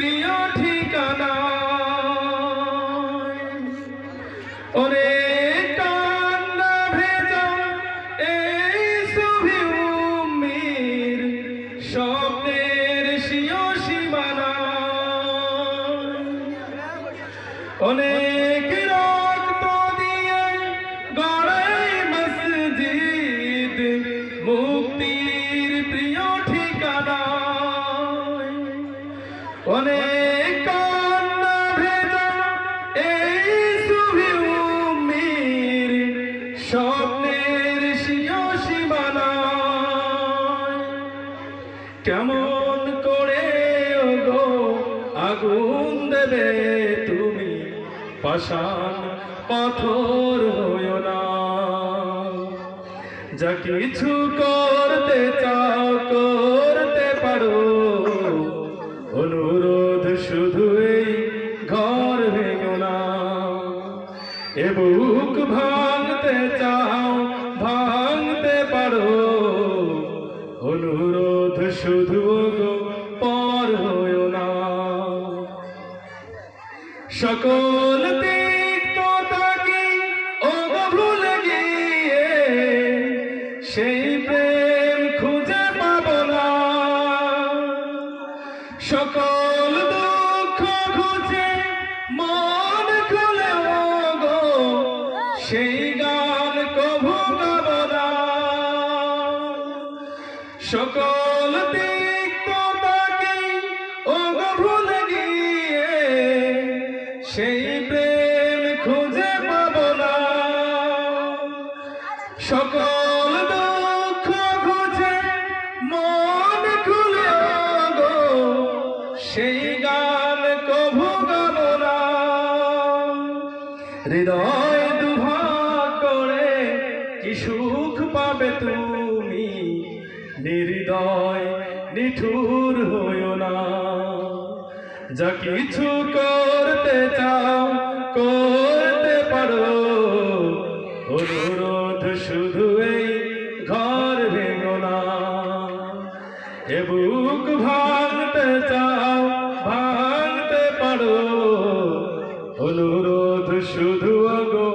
প্রিয় ঠিকানা। অনেক কান্না ভেজা এই ছবি উম্মির স্বপ্নের সিও সীমানা। অনেক রক্ত দিয়ে গড়াই মসজিদ, মুক্তির প্রিয় অনেক এই ছবি উম্মির স্বপ্নের সিও সীমানা। কেমন করে গো আগুন দেবে তুমি? পাষাণ পাথর হইও না। যা কিছু করতে চাও করতে শুধু এই ঘর ভেঙো না। এ বুক ভাঙতে চাও, ভাঙতে পারো। অনুরোধ শুধু পর হইও না। সকল ভুলে গিয়ে? সেই খুঁজে সকল সকল তিক্ততাকে ও গো ভুলে গিয়ে সেই প্রেম খুঁজে পাব না। সকল দুঃখ খুঁজে মন খুলে গো সেই গান কভু গাব না। হৃদয় দুভাগ করে কি সুখ পাবে তুমি? নিরিদয়, নিঠুর হইও না। যা কিছু করতে চাও, করতে পারো। অনুরোধ শুধু এই ঘর ভেঙো না। হে বুক ভাঙতে চাও, ভাঙতে পারো। অনুরোধ শুধু গো